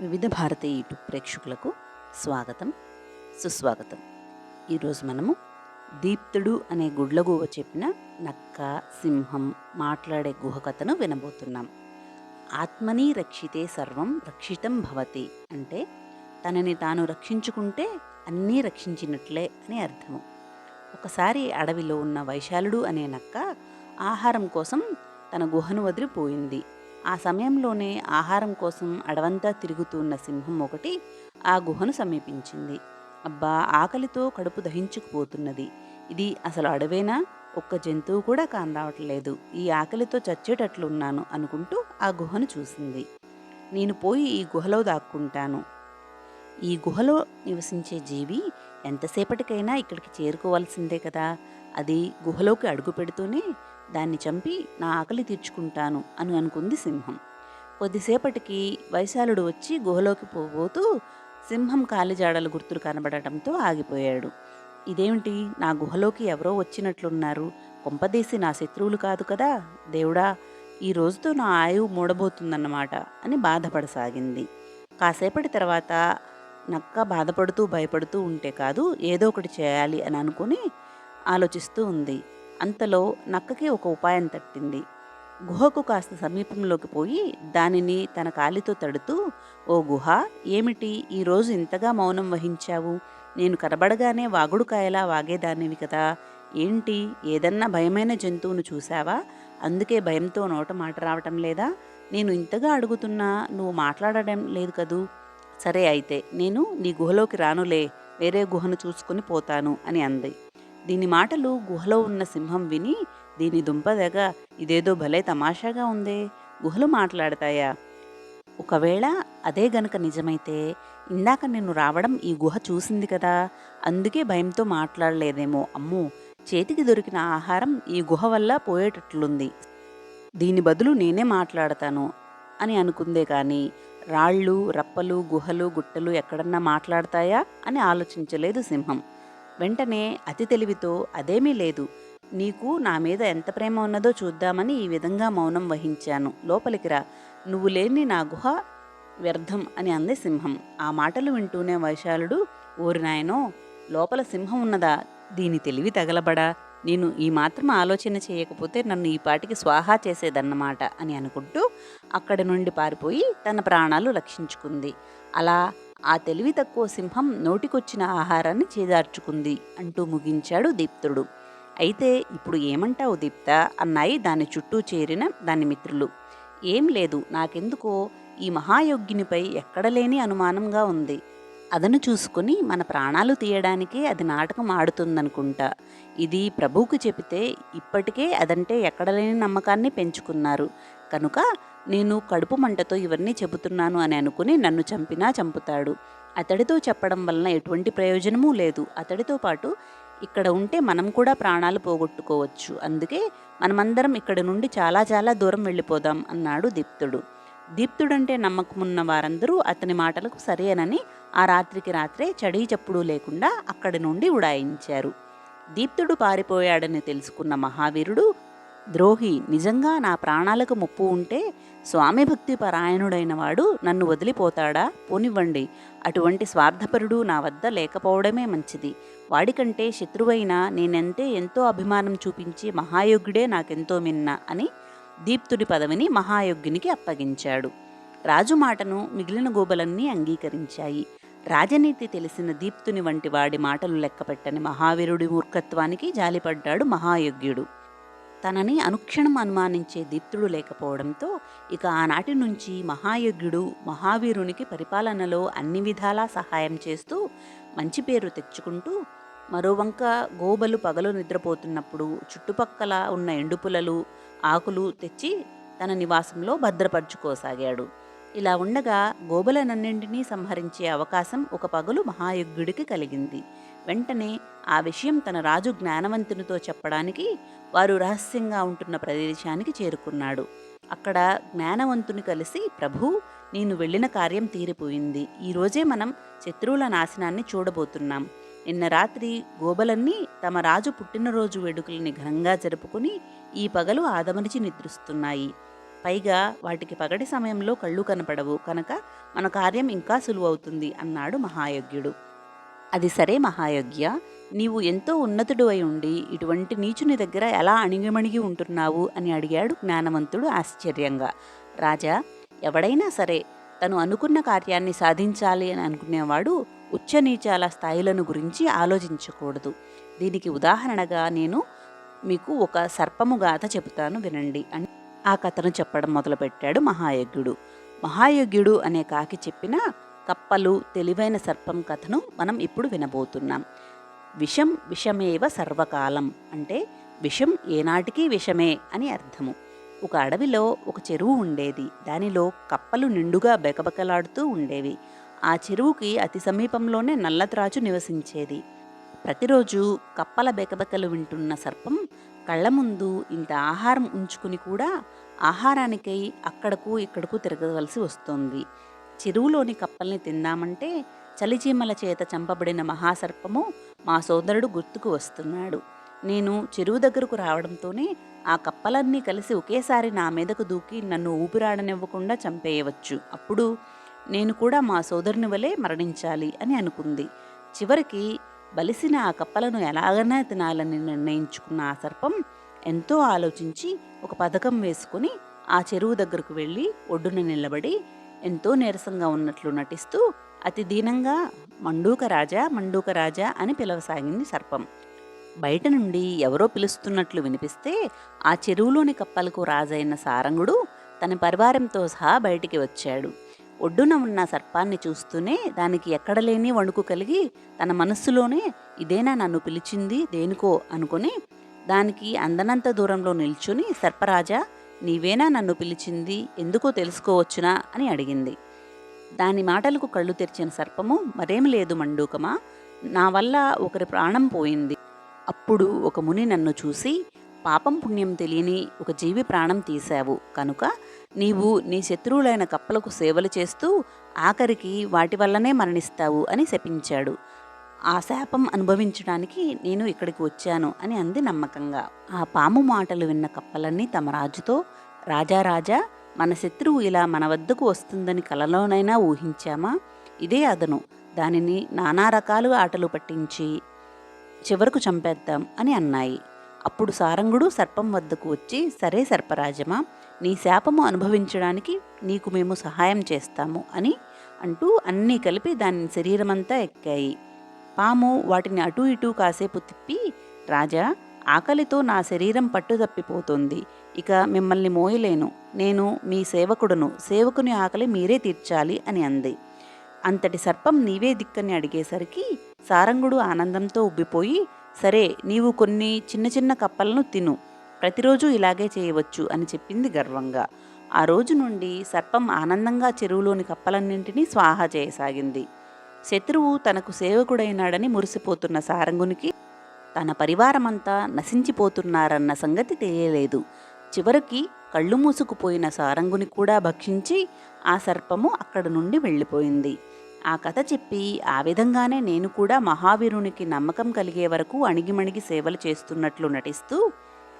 వివిధ భారతీయ యూట్యూబ్ ప్రేక్షకులకు స్వాగతం సుస్వాగతం. ఈరోజు మనము దీప్తుడు అనే గుడ్లగూవ చెప్పిన నక్క సింహం మాట్లాడే గుహ కథను వినబోతున్నాం. ఆత్మని రక్షితే సర్వం రక్షితం భవతి అంటే తనని తాను రక్షించుకుంటే అన్నీ రక్షించినట్లే అని అర్థము. ఒకసారి అడవిలో ఉన్న వైశాలుడు అనే నక్క ఆహారం కోసం తన గుహను వదిలిపోయింది. ఆ సమయంలోనే ఆహారం కోసం అడవంతా తిరుగుతున్న సింహం ఒకటి ఆ గుహను సమీపించింది. అబ్బా ఆకలితో కడుపు దహించుకుపోతున్నది. ఇది అసలు అడవేనా? ఒక్క జంతువు కూడా కానరావట్లేదు. ఈ ఆకలితో చచ్చేటట్లున్నాను అనుకుంటూ ఆ గుహను చూసింది. నేను పోయి ఈ గుహలో దాక్కుంటాను. ఈ గుహలో నివసించే జీవి ఎంతసేపటికైనా ఇక్కడికి చేరుకోవాల్సిందే కదా. అది గుహలోకి అడుగు పెడుతూనే దాన్ని చంపి నా ఆకలి తీర్చుకుంటాను అని అనుకుంది సింహం. కొద్దిసేపటికి వైశాలుడు వచ్చి గుహలోకి పోబోతూ సింహం కాలిజాడల గుర్తులు కనబడటంతో ఆగిపోయాడు. ఇదేమిటి? నా గుహలోకి ఎవరో వచ్చినట్లున్నారు. కొంపదీసి నా శత్రువులు కాదు కదా. దేవుడా ఈ రోజుతో నా ఆయువు మూడబోతుందన్నమాట అని బాధపడసాగింది. కాసేపటి తర్వాత నక్క బాధపడుతూ భయపడుతూ ఉంటే కాదు ఏదో ఒకటి చేయాలి అని అనుకుని ఆలోచిస్తూ ఉంది. అంతలో నక్కకి ఒక ఉపాయం తట్టింది. గుహకు కాస్త సమీపంలోకి పోయి దానిని తన కాలితో తడుతూ ఓ గుహ ఏమిటి? ఈరోజు ఇంతగా మౌనం వహించావు? నేను కనబడగానే వాగుడుకాయలా వాగేదానివి కదా. ఏంటి? ఏదన్నా భయమైన జంతువును చూసావా అందుకే భయంతో నోట మాట రావటం లేదా? నేను ఇంతగా అడుగుతున్నా నువ్వు మాట్లాడడం లేదు కదూ? సరే అయితే నేను నీ గుహలోకి రానులే వేరే గుహను చూసుకుని పోతాను అని అంది. దీని మాటలు గుహలో ఉన్న సింహం విని దీని దుంపదగ ఇదేదో భలే తమాషాగా ఉందే గుహలు మాట్లాడతాయా? ఒకవేళ అదే గనుక నిజమైతే ఇందాక నిన్ను రావడం ఈ గుహ చూసింది కదా అందుకే భయంతో మాట్లాడలేదేమో. అమ్మో! చేతికి దొరికిన ఆహారం ఈ గుహ వల్ల పోయేటట్లుంది. దీని బదులు నేనే మాట్లాడతాను అని అనుకుందే కానీ రాళ్ళు రప్పలు గుహలు గుట్టలు ఎక్కడన్నా మాట్లాడతాయా అని ఆలోచించలేదు సింహం. వెంటనే అతి తెలివితో అదేమీ లేదు. నీకు నా మీద ఎంత ప్రేమ ఉన్నదో చూద్దామని ఈ విధంగా మౌనం వహించాను. లోపలికి రా. నువ్వు లేని నా గుహ వ్యర్థం అని అంది సింహం. ఆ మాటలు వింటూనే వైశాలుడు ఓరి నాయనో లోపల సింహం ఉన్నదా? దీని తెలివి తగలబడా? నేను ఈ మాత్రం ఆలోచన చేయకపోతే నన్ను ఈ పాటికి స్వాహా చేసేదన్నమాట అని అనుకుంటూ అక్కడి నుండి పారిపోయి తన ప్రాణాలు రక్షించుకుంది. అలా ఆ తెలివి తక్కువ సింహం నోటికొచ్చిన ఆహారాన్ని చేదార్చుకుంది అంటూ ముగించాడు దీప్తుడు. అయితే ఇప్పుడు ఏమంటావు దీప్త? అన్నాయి దాని చుట్టూ చేరిన దాని మిత్రులు. ఏం లేదు నాకెందుకో ఈ మహాయోగ్యునిపై ఎక్కడలేని అనుమానంగా ఉంది. అదను చూసుకుని మన ప్రాణాలు తీయడానికే అది నాటకం ఆడుతుందనుకుంటా. ఇది ప్రభువుకు చెబితే ఇప్పటికే అదంటే ఎక్కడలేని నమ్మకాన్ని పెంచుకున్నారు. కనుక నేను కడుపు మంటతో ఇవన్నీ చెబుతున్నాను అని అనుకుని నన్ను చంపినా చంపుతాడు. అతడితో చెప్పడం వలన ఎటువంటి ప్రయోజనమూ లేదు. అతడితో పాటు ఇక్కడ ఉంటే మనం కూడా ప్రాణాలు పోగొట్టుకోవచ్చు. అందుకే మనమందరం ఇక్కడ నుండి చాలా చాలా దూరం వెళ్ళిపోదాం అన్నాడు దీప్తుడు. దీప్తుడంటే నమ్మకమున్న వారందరూ అతని మాటలకు సరేనని ఆ రాత్రికి రాత్రే చడీ చప్పుడు లేకుండా అక్కడి నుండి ఉడాయించారు. దీప్తుడు పారిపోయాడని తెలుసుకున్న మహావీరుడు ద్రోహి నిజంగా నా ప్రాణాలకు ముప్పు ఉంటే స్వామి భక్తి పరాయణుడైన వాడు నన్ను వదిలిపోతాడా? పోనివ్వండి. అటువంటి స్వార్థపరుడు నా వద్ద లేకపోవడమే మంచిది. వాడికంటే శత్రువైన నేనంటే ఎంతో అభిమానం చూపించి మహాయోగ్యుడే నాకెంతో మిన్న అని దీప్తుడి పదవిని మహాయోగ్యునికి అప్పగించాడు. రాజు మాటను మిగిలిన గోబలన్నీ అంగీకరించాయి. రాజనీతి తెలిసిన దీప్తుని వంటి వాడి మాటలు లెక్కపెట్టని మహావీరుడి మూర్ఖత్వానికి జాలిపడ్డాడు మహాయోగ్యుడు. తనని అనుక్షణం అనుమానించే దీప్తుడు లేకపోవడంతో ఇక ఆనాటి నుంచి మహాయజ్ఞుడు మహావీరునికి పరిపాలనలో అన్ని విధాలా సహాయం చేస్తూ మంచి పేరు తెచ్చుకుంటూ మరోవంక గోబలు పగలు నిద్రపోతున్నప్పుడు చుట్టుపక్కల ఉన్న ఎండుపులలు ఆకులు తెచ్చి తన నివాసంలో భద్రపరుచుకోసాగాడు. ఇలా ఉండగా గోబలనన్నింటినీ సంహరించే అవకాశం ఒక పగలు మహాయజ్ఞుడికి కలిగింది. వెంటనే ఆ విషయం తన రాజు జ్ఞానవంతునితో చెప్పడానికి వారు రహస్యంగా ఉంటున్న ప్రదేశానికి చేరుకున్నాడు. అక్కడ జ్ఞానవంతుని కలిసి ప్రభు నేను వెళ్ళిన కార్యం తీరిపోయింది. ఈరోజే మనం శత్రువుల నాశనాన్ని చూడబోతున్నాం. నిన్న రాత్రి గోబలన్నీ తమ రాజు పుట్టినరోజు వేడుకలని ఘనంగా జరుపుకుని ఈ పగలు ఆదమరిచి నిద్రిస్తున్నాయి. పైగా వాటికి పగటి సమయంలో కళ్ళు కనపడవు. కనుక మన కార్యం ఇంకా సులువవుతుంది అన్నాడు మహాయజ్ఞుడు. అది సరే మహాయజ్ఞ. నీవు ఎంతో ఉన్నతుడు అయి ఉండి ఇటువంటి నీచుని దగ్గర ఎలా అణిగిమణిగి ఉంటున్నావు అని అడిగాడు జ్ఞానవంతుడు ఆశ్చర్యంగా. రాజా ఎవడైనా సరే తను అనుకున్న కార్యాన్ని సాధించాలి అని అనుకునేవాడు ఉచ్చ నీచాల స్థాయిలను గురించి ఆలోచించకూడదు. దీనికి ఉదాహరణగా నేను మీకు ఒక సర్పము గాథ చెబుతాను వినండి అని ఆ కథను చెప్పడం మొదలుపెట్టాడు మహాయజ్ఞుడు. మహాయజ్ఞుడు అనే కాకి చెప్పిన కప్పలు తెలివైన సర్పం కథను మనం ఇప్పుడు వినబోతున్నాం. విషం విషమేవ సర్వకాలం అంటే విషం ఏనాటికి విషమే అని అర్థము. ఒక అడవిలో ఒక చెరువు ఉండేది. దానిలో కప్పలు నిండుగా బెకబెకలాడుతూ ఉండేవి. ఆ చెరువుకి అతి సమీపంలోనే నల్లత్రాచు నివసించేది. ప్రతిరోజు కప్పల బెకబెకలు వింటున్న సర్పం కళ్ళ ముందు ఇంత ఆహారం ఉంచుకుని కూడా ఆహారానికై అక్కడకు ఇక్కడకు తిరగవలసి వస్తుంది. చెరువులోని కప్పల్ని తిందామంటే చలిచీమల చేత చంపబడిన మహాసర్పము మా సోదరుడు గుర్తుకు వస్తున్నాడు. నేను చెరువు దగ్గరకు రావడంతోనే ఆ కప్పలన్నీ కలిసి ఒకేసారి నా మీదకు దూకి నన్ను ఊపిరాడనివ్వకుండా చంపేయవచ్చు. అప్పుడు నేను కూడా మా సోదరుని వలె మరణించాలి అని అనుకుంది. చివరికి బలిసిన ఆ కప్పలను ఎలాగైనా తినాలని నిర్ణయించుకున్న ఆ సర్పం ఎంతో ఆలోచించి ఒక పథకం వేసుకుని ఆ చెరువు దగ్గరకు వెళ్ళి ఒడ్డున నిలబడి ఎంతో నీరసంగా ఉన్నట్లు నటిస్తూ అతి దీనంగా మండూక రాజా మండూక రాజా అని పిలవసాగింది సర్పం. బయట నుండి ఎవరో పిలుస్తున్నట్లు వినిపిస్తే ఆ చెరువులోని కప్పలకు రాజైన సారంగుడు తన పరివారంతో సహా బయటికి వచ్చాడు. ఒడ్డున ఉన్న సర్పాన్ని చూస్తూనే దానికి ఎక్కడలేని వణుకు కలిగి తన మనస్సులోనే ఇదేనా నన్ను పిలిచింది? దేనికో? అనుకుని దానికి అందనంత దూరంలో నిల్చుని సర్పరాజా నీవేనా నన్ను పిలిచింది? ఎందుకో తెలుసుకోవచ్చునా? అని అడిగింది. దాని మాటలకు కళ్ళు తెరిచిన సర్పము మరేం లేదు మండూకమా? నా వల్ల ఒకరి ప్రాణం పోయింది. అప్పుడు ఒక ముని నన్ను చూసి పాపం పుణ్యం తెలియని ఒక జీవి ప్రాణం తీశావు. కనుక నీవు నీ శత్రువులైన కప్పలకు సేవలు చేస్తూ ఆఖరికి వాటి వల్లనే మరణిస్తావు అని శపించాడు. ఆ శాపం అనుభవించడానికి నేను ఇక్కడికి వచ్చాను అని అంది నమ్మకంగా. ఆ పాము మాటలు విన్న కప్పలన్నీ తమ రాజుతో రాజారాజా మన శత్రువు ఇలా మన వద్దకు వస్తుందని కలలోనైనా ఊహించామా? ఇదే అదను. దానిని నానా రకాలు ఆటలు పట్టించి చివరకు చంపేద్దాం అని అన్నాయి. అప్పుడు సారంగుడు సర్పం వద్దకు వచ్చి సరే సర్పరాజమా నీ శాపము అనుభవించడానికి నీకు మేము సహాయం చేస్తాము అని అంటూ అన్నీ కలిపి దాని శరీరమంతా ఎక్కాయి. పాము వాటిని అటూ ఇటూ కాసేపు తిప్పి రాజా ఆకలితో నా శరీరం పట్టుదప్పిపోతుంది. ఇక మిమ్మల్ని మోయలేను. నేను మీ సేవకుడును. సేవకుని ఆకలి మీరే తీర్చాలి అని అంది. అంతటి సర్పం నీవే దిక్కని అడిగేసరికి సారంగుడు ఆనందంతో ఉబ్బిపోయి సరే నీవు కొన్ని చిన్న చిన్న కప్పలను తిను. ప్రతిరోజు ఇలాగే చేయవచ్చు అని చెప్పింది గర్వంగా. ఆ రోజు నుండి సర్పం ఆనందంగా చెరువులోని కప్పలన్నింటినీ స్వాహా చేయసాగింది. శత్రువు తనకు సేవకుడైనాడని మురిసిపోతున్న సారంగునికి తన పరివారమంతా నశించిపోతున్నారన్న సంగతి తెలియలేదు. చివరికి కళ్ళు మూసుకుపోయిన సారంగుని కూడా భక్షించి ఆ సర్పము అక్కడ నుండి వెళ్ళిపోయింది. ఆ కథ చెప్పి ఆ విధంగానే నేను కూడా మహావీరునికి నమ్మకం కలిగే వరకు అణిగిమణిగి సేవలు చేస్తున్నట్లు నటిస్తూ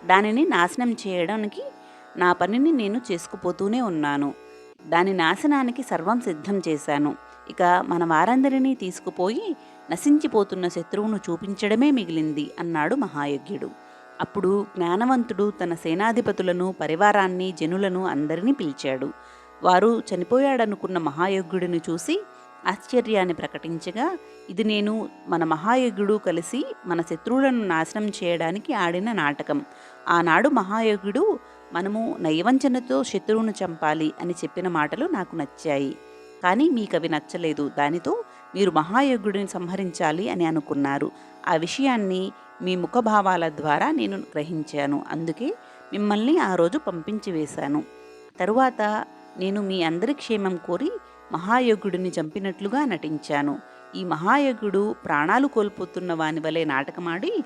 దానిని నాశనం చేయడానికి నా పనిని నేను చేసుకుపోతూనే ఉన్నాను. దాని నాశనానికి సర్వం సిద్ధం చేశాను. ఇక మన వారందరినీ తీసుకుపోయి నశించిపోతున్న శత్రువును చూపించడమే మిగిలింది అన్నాడు మహాయజ్ఞుడు. అప్పుడు జ్ఞానవంతుడు తన సేనాధిపతులను పరివారాన్ని జనులను అందరినీ పిలిచాడు. వారు చనిపోయాడనుకున్న మహాయజ్ఞుడిని చూసి ఆశ్చర్యాన్ని ప్రకటించగా ఇది నేను మన మహాయజ్ఞుడు కలిసి మన శత్రువులను నాశనం చేయడానికి ఆడిన నాటకం. ఆనాడు మహాయజ్ఞుడు మనము నయవంచనతో శత్రువును చంపాలి అని చెప్పిన మాటలు నాకు నచ్చాయి. కానీ మీకు అవి నచ్చలేదు. దానితో మీరు మహాయోగుడిని సంహరించాలి అని అనుకున్నారు. ఆ విషయాన్ని మీ ముఖభావాల ద్వారా నేను గ్రహించాను. అందుకే మిమ్మల్ని ఆ రోజు పంపించి వేశాను. తరువాత నేను మీ అందరి క్షేమం కోరి మహాయోగుడిని చంపినట్లుగా నటించాను. ఈ మహాయోగుడు ప్రాణాలు కోల్పోతున్న వాని వలె నాటకమాడి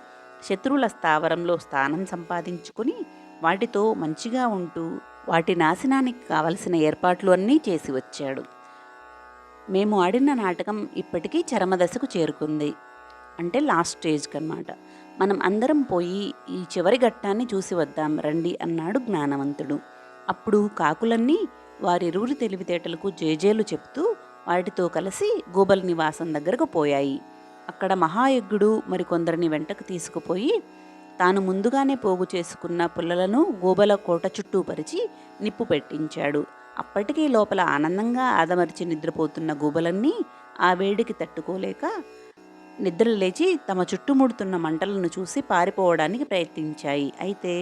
శత్రువుల స్థావరంలో స్థానం సంపాదించుకుని వాటితో మంచిగా ఉంటూ వాటి నాశనానికి కావలసిన ఏర్పాట్లు అన్నీ చేసి వచ్చాడు. మేము ఆడిన నాటకం ఇప్పటికీ చరమదశకు చేరుకుంది. అంటే లాస్ట్ స్టేజ్కి అనమాట మనం అందరం పోయి ఈ చివరి ఘట్టాన్ని చూసి వద్దాం రండి అన్నాడు జ్ఞానవంతుడు. అప్పుడు కాకులన్నీ వారిరువురి తెలివితేటలకు జేజేలు చెప్తూ వాటితో కలిసి గోబల్ నివాసం దగ్గరకు పోయాయి. అక్కడ మహాయజ్ఞుడు మరికొందరిని వెంటకు తీసుకుపోయి తాను ముందుగానే పోగు చేసుకున్న పుల్లలను గోబల కోట చుట్టూ పరిచి నిప్పు పెట్టించాడు. అప్పటికీ లోపల ఆనందంగా ఆదమరిచి నిద్రపోతున్న గూబలన్నీ ఆ వేడికి తట్టుకోలేక నిద్ర లేచి తమ చుట్టుముడుతున్న మంటలను చూసి పారిపోవడానికి ప్రయత్నించాయి. అయితే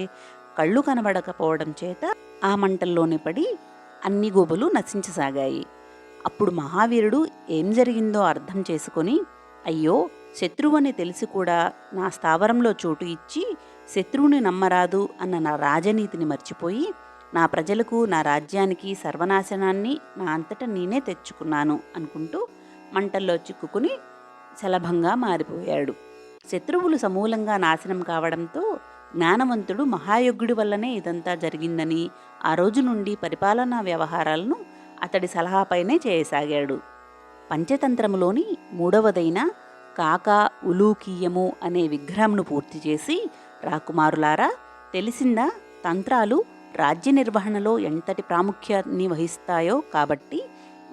కళ్ళు కనబడకపోవడం చేత ఆ మంటల్లోనే పడి అన్ని గూబలు నశించసాగాయి. అప్పుడు మహావీరుడు ఏం జరిగిందో అర్థం చేసుకొని అయ్యో శత్రువని తెలిసి కూడా నా స్థావరంలో చోటు ఇచ్చి శత్రువుని నమ్మరాదు అన్న నా రాజనీతిని మర్చిపోయి నా ప్రజలకు నా రాజ్యానికి సర్వనాశనాన్ని నా అంతటా నేనే తెచ్చుకున్నాను అనుకుంటూ మంటల్లో చిక్కుకుని శలభంగా మారిపోయాడు. శత్రువులు సమూలంగా నాశనం కావడంతో జ్ఞానవంతుడు మహాయోగ్యుడి వల్లనే ఇదంతా జరిగిందని ఆ రోజు నుండి పరిపాలనా వ్యవహారాలను అతడి సలహాపైనే చేయసాగాడు. పంచతంత్రములోని మూడవదైన కాక ఉలూకీయము అనే విగ్రహంను పూర్తి చేసి రాకుమారులారా తెలిసిందా? తంత్రాలు రాజ్య నిర్వహణలో ఎంతటి ప్రాముఖ్యాన్ని వహిస్తాయో కాబట్టి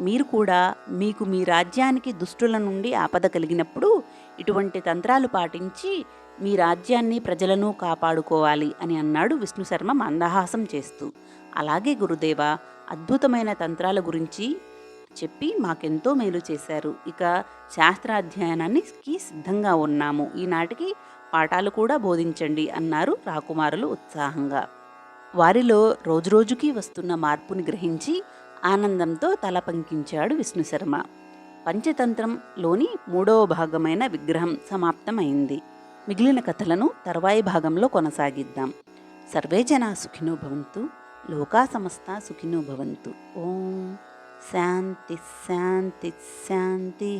మీరు కూడా మీకు మీ రాజ్యానికి దుష్టుల నుండి ఆపద కలిగినప్పుడు ఇటువంటి తంత్రాలు పాటించి మీ రాజ్యాన్ని ప్రజలను కాపాడుకోవాలి అని అన్నాడు విష్ణుశర్మ మందహాసం చేస్తూ. అలాగే గురుదేవ అద్భుతమైన తంత్రాల గురించి చెప్పి మాకెంతో మేలు చేశారు. ఇక శాస్త్రాధ్యయనానికి సిద్ధంగా ఉన్నాము. ఈనాటికి పాఠాలు కూడా బోధించండి అన్నారు రాకుమారులు ఉత్సాహంగా. వారిలో రోజురోజుకి వస్తున్న మార్పుని గ్రహించి ఆనందంతో తల పంకించాడు విష్ణుశర్మ పంచతంత్రంలోని మూడవ భాగమైన విగ్రహం సమాప్తమైంది. మిగిలిన కథలను తర్వాయి భాగంలో కొనసాగిద్దాం. సర్వే జనా సుఖినో భవంతు లోకా సమస్త సుఖినో భవంతు. ఓం శాంతి శాంతి శాంతి.